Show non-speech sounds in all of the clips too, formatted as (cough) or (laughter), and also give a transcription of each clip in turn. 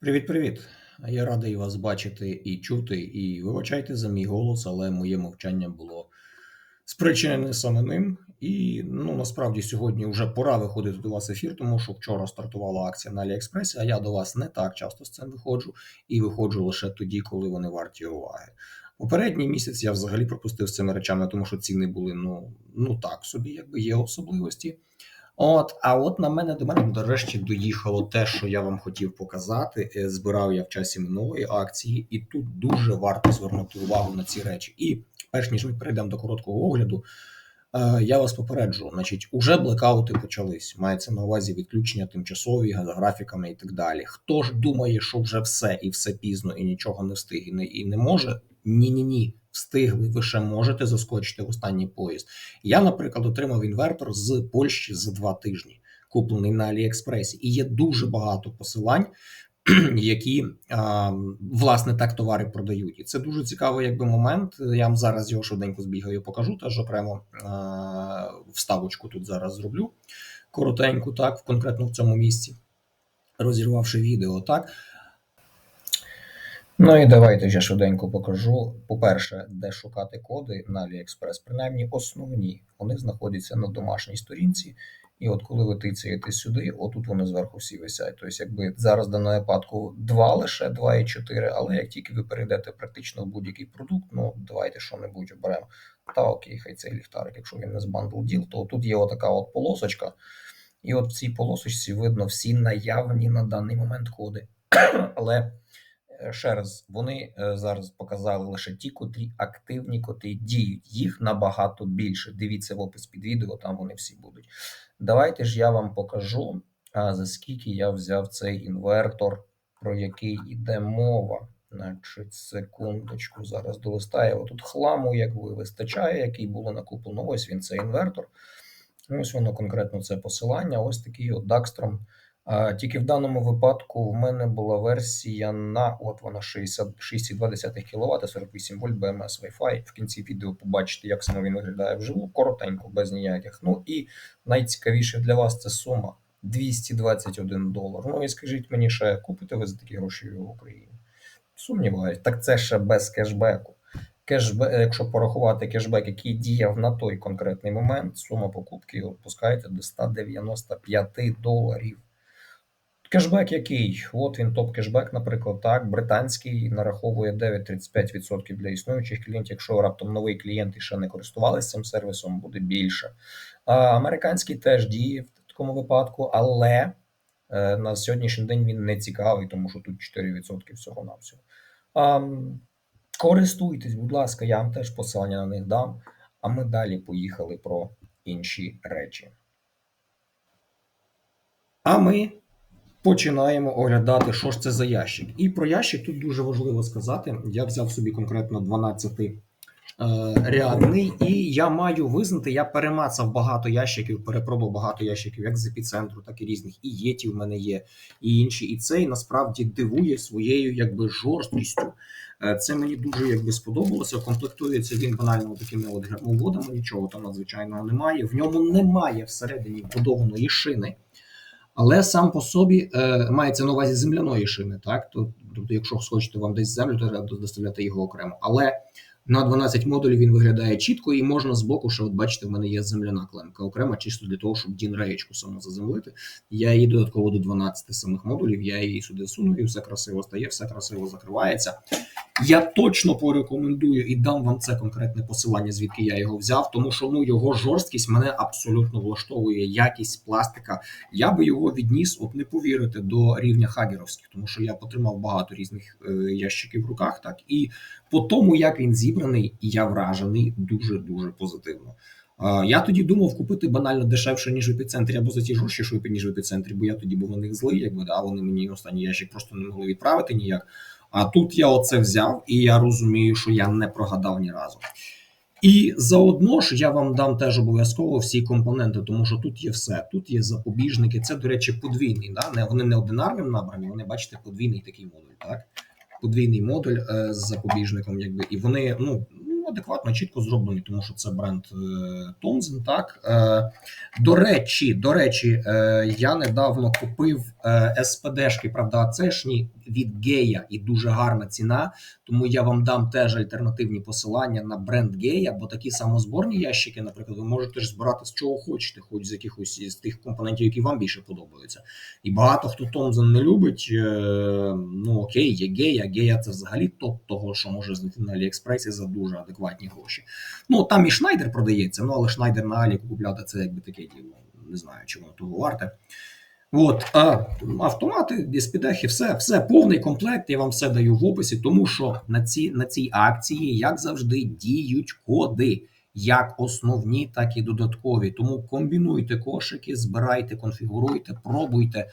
Привіт-привіт! Я радий вас бачити і чути. І вибачайте за мій голос, але моє мовчання було спричинене саме ним. І ну насправді сьогодні вже пора виходити до вас ефір, тому що вчора стартувала акція на Аліекспресі, а я до вас не так часто з цим виходжу і виходжу лише тоді, коли вони варті уваги. Попередній місяць я взагалі пропустив з цими речами, тому що ціни були ну, ну так собі, якби є особливості. От, а от на мене до мене нарешті доїхало те, що я вам хотів показати. Е, Збирав я в часі минулої акції, і тут дуже варто звернути увагу на ці речі. І перш ніж ми перейдемо до короткого огляду, е, я вас попереджу. Значить, уже блекаути почались. Мається на увазі відключення тимчасові за графіками і так далі. Хто ж думає, що вже все і все пізно, і нічого не встиг, і не, і не може? Ні, ні, ні. Встигли, ви ще можете заскочити в останній поїзд. Я, наприклад, отримав інвертор з Польщі за два тижні, куплений на Аліекспресі, і є дуже багато посилань, (clears throat) які власне так товари продають. І це дуже цікавий якби момент. Я вам зараз його швиденько збігаю, покажу. Теж окремо вставочку тут зараз зроблю коротеньку, так, конкретно в цьому місці, розірвавши відео, так. Ну і давайте я швиденько покажу. По-перше, де шукати коди на AliExpress, принаймні основні, вони знаходяться на домашній сторінці. І от коли ви тицяєте сюди, отут вони зверху всі висять. Тобто, якби зараз в випадку 2 лише 2,4, але як тільки ви перейдете практично в будь-який продукт, ну давайте що-небудь оберемо. Та окей, хай цей ліхтарик, якщо він не з bundle deal, то тут є отака от полосочка. І от в цій полосочці видно всі наявні на даний момент коди. (coughs) Але ще раз, вони е, зараз показали лише ті, котрі активні, котрі діють. Їх набагато більше. Дивіться в опис під відео, там вони всі будуть. Давайте ж я вам покажу, за скільки я взяв цей інвертор, про який йде мова. Значить, секундочку, зараз долистаю. Тут хламу, як ви вистачає, який було накуплено. Ось він, цей інвертор. Ось воно конкретно це посилання. Ось такий от Дакстром. Тільки в даному випадку в мене була версія на от вона 66,2 кВт, 48 вольт BMS Wi-Fi. В кінці відео побачите, як саме він виглядає вживу, коротенько, без ніяких. Ну і найцікавіше для вас це сума 221 долар. Ну і скажіть мені, ще купите ви за такі гроші в Україні? Сумніваюсь, так це ще без кешбеку. Кешбек, якщо порахувати кешбек, який діяв на той конкретний момент, сума покупки опускається до 195 доларів. Кешбек який? От він топ-кешбек, наприклад, так. Британський нараховує 9,35% для існуючих клієнтів. Якщо раптом новий клієнт ще не користувалися цим сервісом, буде більше. А, Американський теж діє в такому випадку, але е, на сьогоднішній день він не цікавий, тому що тут 4% всього на всього. Користуйтесь, будь ласка, я вам теж посилання на них дам. А ми далі поїхали про інші речі. А ми починаємо оглядати, що ж це за ящик. І про ящик тут дуже важливо сказати. Я взяв собі конкретно 12 е, рядний, і я маю визнати, я перемацав багато ящиків, перепробував багато ящиків, як з епіцентру, так і різних. І єті в мене є, і інші. І цей насправді дивує своєю якби жорсткістю. Е, це мені дуже якби сподобалося. Комплектується він банально такими от гермоводами, нічого там надзвичайного немає. В ньому немає всередині вбудованої шини. Але сам по собі е, мається на увазі земляної шини, так? Тобто, якщо хочете вам десь землю, то треба доставляти його окремо. Але на 12 модулів він виглядає чітко, і можна з боку, що от бачите, в мене є земляна клемка окрема, чисто для того, щоб Дін реєчку саму заземлити. Я її додатково до 12 самих модулів, я її сюди суну, і все красиво стає, все красиво закривається. Я точно порекомендую і дам вам це конкретне посилання, звідки я його взяв, тому що ну його жорсткість мене абсолютно влаштовує. Якість пластика. Я би його відніс, от не повірите, до рівня хагеровських, тому що я потримав багато різних е, ящиків в руках. Так і по тому, як він зібраний, я вражений дуже дуже позитивно. Я тоді думав купити банально дешевше, ніж в епіцентрі, або за ті ж гроші, що ніж в епіцентрі, бо я тоді був на них злий, якби да, вони мені останній ящик просто не могли відправити ніяк. А тут я оце взяв, і я розумію, що я не прогадав ні разу. І заодно ж я вам дам теж обов'язково всі компоненти, тому що тут є все. Тут є запобіжники. Це, до речі, подвійний. Да? Вони не одинарним набрані, вони бачите, подвійний такий модуль. так? Подвійний модуль е, з запобіжником, якби, і вони ну, адекватно, чітко зроблені, тому що це бренд Томзен. Так е, до речі, до речі, е, я недавно купив е, СПДшки, правда, ацешні від Гея і дуже гарна ціна. Тому я вам дам теж альтернативні посилання на бренд Гея, бо такі самозборні ящики, наприклад, ви можете ж збирати з чого хочете, хоч з якихось із тих компонентів, які вам більше подобаються. І багато хто Томзен не любить. е, Ну окей, є Гея. Гея це взагалі топ того, що може знайти на Аліекспресі за дуже адекватні гроші. Ну там і Шнайдер продається, ну але Шнайдер на Алі купляти це якби таке діло. Не знаю, чи воно того варте. От, а автомати, диспідехи, все, все, повний комплект. Я вам все даю в описі, тому що на, ці, на цій акції, як завжди, діють коди, як основні, так і додаткові. Тому комбінуйте кошики, збирайте, конфігуруйте, пробуйте.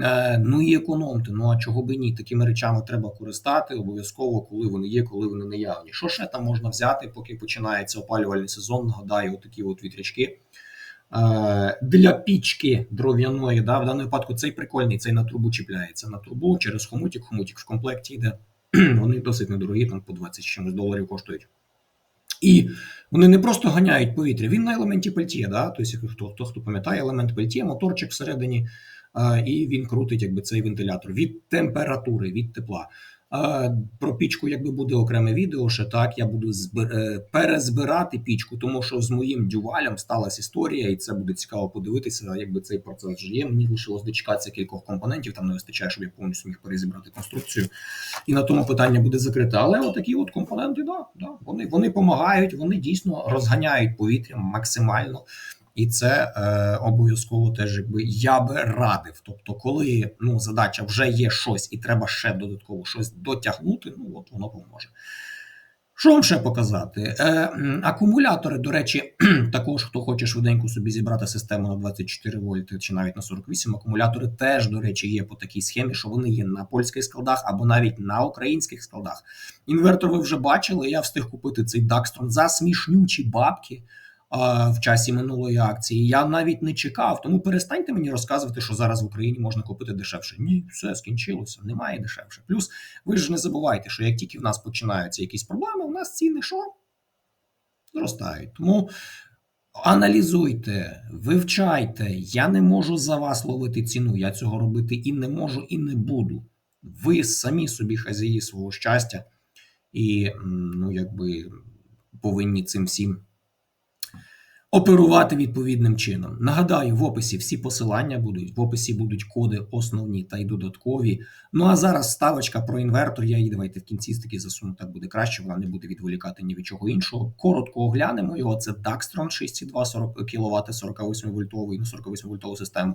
Е, ну і економте. Ну а чого би ні? Такими речами треба користати обов'язково, коли вони є, коли вони наявні. Що ще там можна взяти, поки починається опалювальний сезон? Нагадаю, отакі от вітрячки. Е, Для пічки дров'яної, да, в даному випадку цей прикольний, цей на трубу чіпляється на трубу через хомутик. Хомутик в комплекті йде. (clears throat) Вони досить недорогі, там по 20 з чимось доларів коштують. І вони не просто ганяють повітря, він на елементі пельтє, да? тобто, хто, хто, хто пам'ятає елемент пельтє, моторчик всередині, е, і він крутить якби, цей вентилятор від температури, від тепла. Про пічку, якби буде окреме відео, ще так я буду збир... е, перезбирати пічку, тому що з моїм дювалем сталася історія, і це буде цікаво подивитися, якби цей процес є. Мені лишилось дочекатися кількох компонентів, там не вистачає, щоб я повністю міг перезібрати конструкцію. І на тому питання буде закрите. Але отакі от компоненти, да, да, вони, вони допомагають, вони дійсно розганяють повітря максимально. І це е, обов'язково теж якби я би радив. Тобто, коли ну задача вже є щось, і треба ще додатково щось дотягнути, ну от воно поможе. Що вам ще показати? Е, акумулятори, до речі, (clears throat) також хто хоче швиденько собі зібрати систему на 24 вольти чи навіть на 48, акумулятори теж, до речі, є по такій схемі, що вони є на польських складах або навіть на українських складах. Інвертор ви вже бачили. Я встиг купити цей Дакстрон за смішнючі бабки в часі минулої акції. Я навіть не чекав. Тому перестаньте мені розказувати, що зараз в Україні можна купити дешевше. Ні, все скінчилося, немає дешевше. Плюс ви ж не забувайте, що як тільки в нас починаються якісь проблеми, у нас ціни що? Зростають. Тому аналізуйте, вивчайте. Я не можу за вас ловити ціну. Я цього робити і не можу, і не буду. Ви самі собі хазяї свого щастя, і ну, якби повинні цим всім оперувати відповідним чином. Нагадаю, в описі всі посилання будуть, в описі будуть коди основні та й додаткові. Ну а зараз ставочка про інвертор. Я її давайте в кінці таки засуну, так буде краще, вона не буде відволікати ні від чого іншого. Коротко оглянемо його. Це Daxtron 6,2 кВт 48 вольтовий, ну 48 вольтову систему.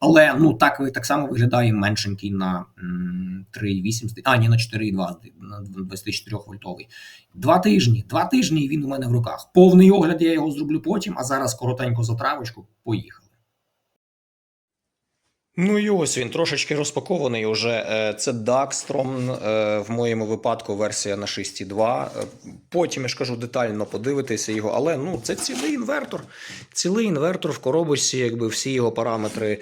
Але ну так так само виглядає меншенький на м, 3,8, а ні, на 4,2, на 24 вольтовий. Два тижні. Два тижні і він у мене в руках. Повний огляд я його зроблю потім, а зараз коротенько за травочку. Поїхали. Ну і ось він трошечки розпакований уже. Е, Це Daxtrom, е, в моєму випадку версія на 6.2. Е, Потім я ж кажу детально подивитися його, але ну це цілий інвертор. Цілий інвертор в коробочці, якби всі його параметри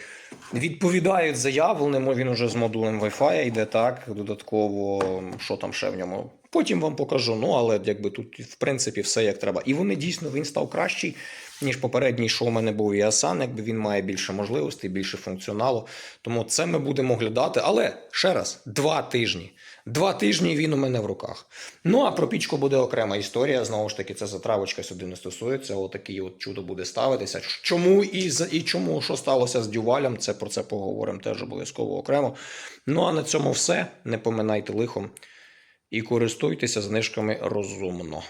відповідають заявленому, Він уже з модулем Wi-Fi йде так. Додатково, що там ще в ньому. Потім вам покажу. Ну але якби тут в принципі все як треба. І вони дійсно він став кращий ніж попередній, що у мене був Ясан, якби він має більше можливостей, більше функціоналу. Тому це ми будемо оглядати. Але ще раз, два тижні. Два тижні він у мене в руках. Ну а про пічку буде окрема історія. Знову ж таки, це затравочка сюди не стосується. Отакий от чудо буде ставитися. Чому і і чому що сталося з дювалем? Це про це поговоримо теж обов'язково окремо. Ну а на цьому все. Не поминайте лихом і користуйтеся знижками розумно.